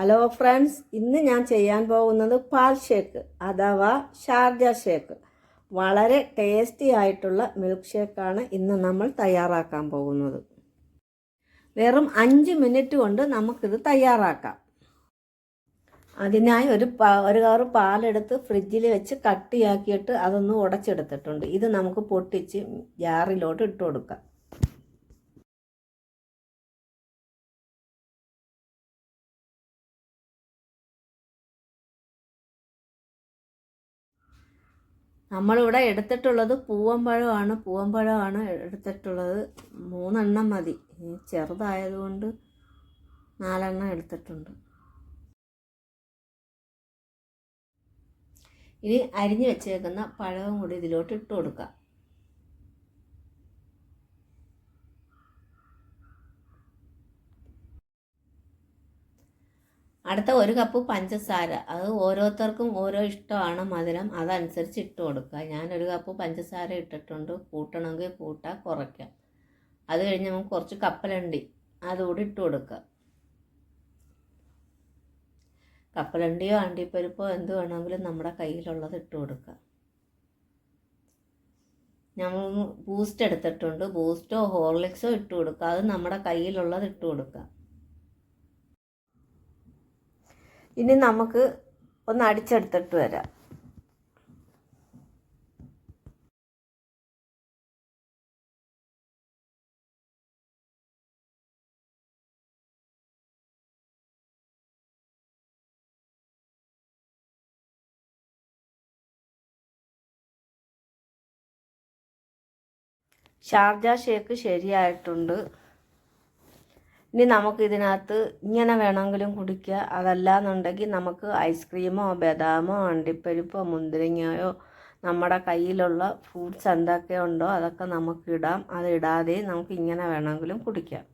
Hello friends ഇന്ന് ഞാൻ ചെയ്യാൻ പോകുന്നത് പാൽ ഷേക്ക് അഥവാ ഷാർജ ഷേക്ക്. വളരെ ടേസ്റ്റി ആയിട്ടുള്ള മിൽക്ക് ഷേക്കാണ് ഇന്ന് നമ്മൾ തയ്യാറാക്കാൻ പോകുന്നത്. വെറും അഞ്ച് മിനിറ്റ് കൊണ്ട് നമുക്കിത് തയ്യാറാക്കാം. അതിനായി ഒരു ഒരു കവർ പാലെടുത്ത് ഫ്രിഡ്ജിൽ വെച്ച് കട്ടിയാക്കിയിട്ട് അതൊന്ന് ഉടച്ചെടുത്തിട്ടുണ്ട്. ഇത് നമുക്ക് പൊട്ടിച്ച് ജാറിലോട്ട് ഇട്ട് കൊടുക്കാം. നമ്മളിവിടെ എടുത്തിട്ടുള്ളത് പൂവമ്പഴമാണ്. പൂവമ്പഴമാണ് എടുത്തിട്ടുള്ളത്. മൂന്നെണ്ണം മതി. ചെറുതായതുകൊണ്ട് നാലെണ്ണം എടുത്തിട്ടുണ്ട്. ഇനി അരിഞ്ഞു വെച്ചേക്കുന്ന പഴവും കൂടി ഇതിലോട്ട് ഇട്ട് കൊടുക്കാം. അടുത്ത ഒരു കപ്പ് പഞ്ചസാര. അത് ഓരോരുത്തർക്കും ഓരോ ഇഷ്ടമാണ് മധുരം. അതനുസരിച്ച് ഇട്ട് കൊടുക്കുക. ഞാനൊരു കപ്പ് പഞ്ചസാര ഇട്ടിട്ടുണ്ട്. കൂട്ടണമെങ്കിൽ കൂട്ടാം കുറയ്ക്കാം. അത് കഴിഞ്ഞ് നമുക്ക് കുറച്ച് കപ്പലണ്ടി അതുകൂടി ഇട്ട് കൊടുക്കുക. കപ്പലണ്ടിയോ അണ്ടിപ്പരിപ്പോ എന്ത് വേണമെങ്കിലും നമ്മുടെ കയ്യിലുള്ളത് ഇട്ട് കൊടുക്കുക. നമ്മൾ ബൂസ്റ്റ് എടുത്തിട്ടുണ്ട്. ബൂസ്റ്റോ ഹോർലിക്സോ ഇട്ട് കൊടുക്കുക. അത് നമ്മുടെ കയ്യിലുള്ളത് ഇട്ട് കൊടുക്കുക. ഇനി നമുക്ക് ഒന്ന് അടിച്ചെടുത്തിട്ട് വരാം. ഷാർജ ഷേക്ക് ശരിയായിട്ടുണ്ട്. ഇനി നമുക്ക് ഇതിനകത്ത് ഇങ്ങനെ വേണമെങ്കിലും കുടിക്കുക. അതല്ലാന്നുണ്ടെങ്കിൽ നമുക്ക് ഐസ്ക്രീമോ ബദാമോ അണ്ടിപ്പരിപ്പോ മുന്തിരിങ്ങയോ നമ്മുടെ കയ്യിലുള്ള ഫ്രൂട്ട്സ് എന്തൊക്കെ ഉണ്ടോ അതൊക്കെ നമുക്ക് ഇടാം. അത് ഇടാതെ നമുക്ക് ഇങ്ങനെ വേണമെങ്കിലും കുടിക്കാം.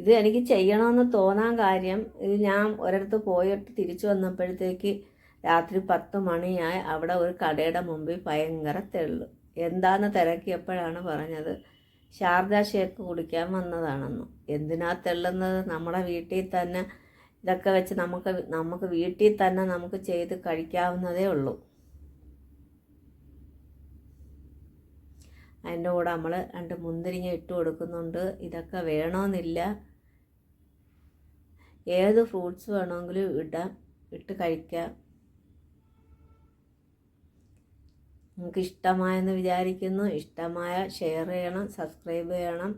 ഇത് എനിക്ക് ചെയ്യണമെന്ന് തോന്നാൻ കാര്യം ഇത് ഞാൻ ഒരിടത്ത് പോയിട്ട് തിരിച്ചു വന്നപ്പോഴത്തേക്ക് രാത്രി പത്ത് മണിയായി അവിടെ ഒരു കടയുടെ മുമ്പിൽ ഭയങ്കര തെള്ളു. എന്താന്ന് തിരക്കിയപ്പോഴാണ് പറഞ്ഞത് ശാരദ ഷേക്ക് കുടിക്കാൻ വന്നതാണെന്ന്. എന്തിനാ തെള്ളുന്നത്? നമ്മുടെ വീട്ടിൽ തന്നെ ഇതൊക്കെ വെച്ച് നമുക്ക് നമുക്ക് വീട്ടിൽ തന്നെ നമുക്ക് ചെയ്ത് കഴിക്കാവുന്നതേ ഉള്ളൂ. അതിന്റെ കൂടെ നമ്മൾ രണ്ട് മുന്തിരിങ്ങ ഇട്ട് കൊടുക്കുന്നുണ്ട്. ഇതൊക്കെ വേണമെന്നില്ല ഏത് ഫ്രൂട്ട്സ് വേണമെങ്കിലും ഇടാം ഇട്ട് കഴിക്കാം. നിങ്ങൾക്ക് ഇഷ്ടമായെന്ന് വിചാരിക്കുന്നു. ഇഷ്ടമായ ഷെയർ ചെയ്യണം സബ്സ്ക്രൈബ് ചെയ്യണം.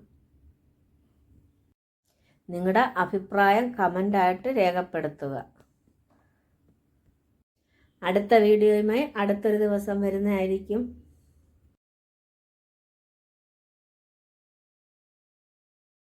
നിങ്ങളുടെ അഭിപ്രായം കമന്റായിട്ട് രേഖപ്പെടുത്തുക. അടുത്ത വീഡിയോയുമായി അടുത്തൊരു ദിവസം വരുന്നതായിരിക്കും.